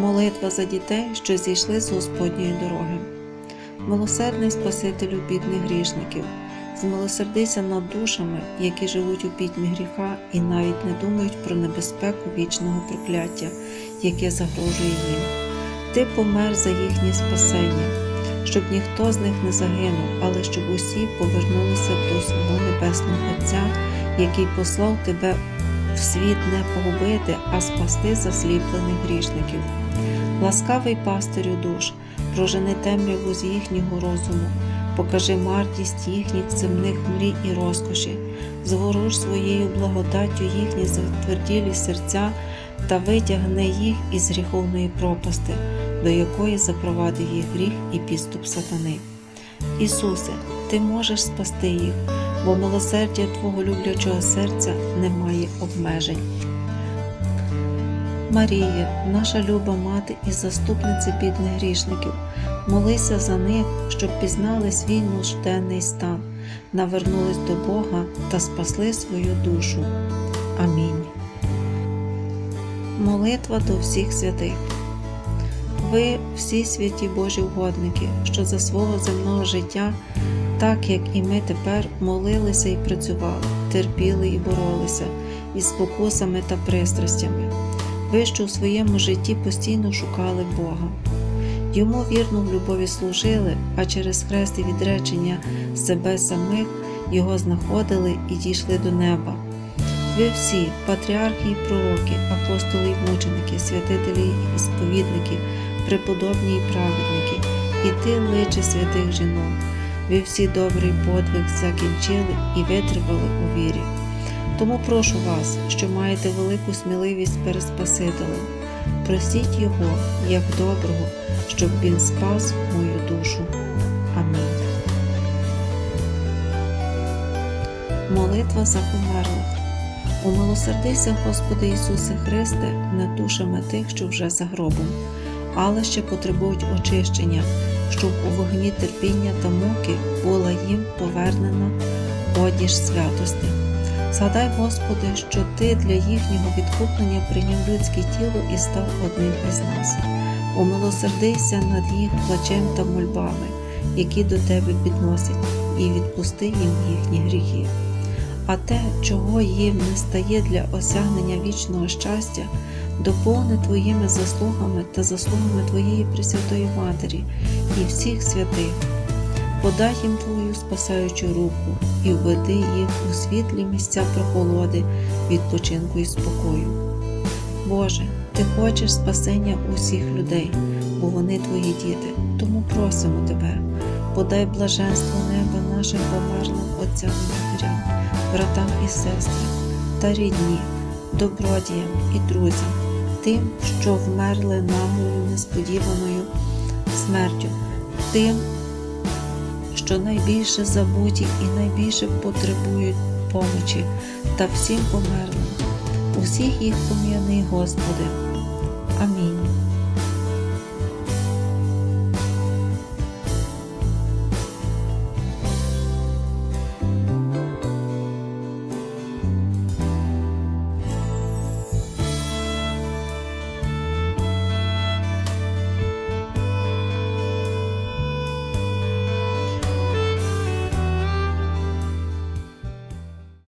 Молитва за дітей, що зійшли з Господньої дороги. Милосердний Спасителю бідних грішників, змилосердися над душами, які живуть у пітьмі гріха і навіть не думають про небезпеку вічного прокляття, яке загрожує їм. Ти помер за їхнє спасення, щоб ніхто з них не загинув, але щоб усі повернулися до свого Небесного Отця, який послав тебе в світ не погубити, а спасти засліплених грішників. Ласкавий пастирю душ, прожени темряву з їхнього розуму, покажи маркість їхніх земних мрій і розкоші, зворуж своєю благодаттю їхні затверділі серця та витягни їх із гріховної пропасти, до якої запровадив їх гріх і підступ сатани. Ісусе, Ти можеш спасти їх, бо милосердя Твого люблячого серця не має обмежень. Марія, наша люба мати і заступниця бідних грішників, молися за них, щоб пізнали свій нужденний стан, навернулись до Бога та спасли свою душу. Амінь. Молитва до всіх святих. Ви, всі святі Божі угодники, що за свого земного життя, так як і ми тепер молилися і працювали, терпіли і боролися із спокусами та пристрастями. Ви, що у своєму житті постійно шукали Бога. Йому вірно в любові служили, а через хрест і відречення себе самих Його знаходили і дійшли до неба. Ви всі, патріархи і пророки, апостоли і мученики, святителі і сповідники, преподобні і праведники, і ти личе святих жінок. Ви всі добрий подвиг закінчили і витривали у вірі. Тому прошу вас, що маєте велику сміливість перед Спасителем, просіть Його як доброго, щоб Він спас мою душу. Амінь. Молитва за померлих. Умилосердися, Господи Ісусе Христе, над душами тих, що вже за гробом, але ще потребують очищення, щоб у вогні терпіння та муки була їм повернена одіж святости. Згадай, Господи, що Ти для їхнього відкуплення прийняв людське тіло і став одним із нас. Умилосердися над їх плачем та мольбами, які до Тебе підносять, і відпусти їм їхні гріхи. А те, чого їм не стає для осягнення вічного щастя, доповни Твоїми заслугами та заслугами Твоєї Пресвятої Матері і всіх святих. Подай їм Твою спасаючу руку і введи їх у світлі місця прохолоди, відпочинку і спокою. Боже, Ти хочеш спасення усіх людей, бо вони Твої діти, тому просимо Тебе, подай блаженство неба нашим померлим отцям і матерям, братам і сестрам та рідні, добродіям і друзям, тим, що вмерли наглою несподіваною смертю, тим, що найбільше забуті і найбільше потребують помочі, та всім померлим. Усіх їх пом'яни, Господи. Амінь.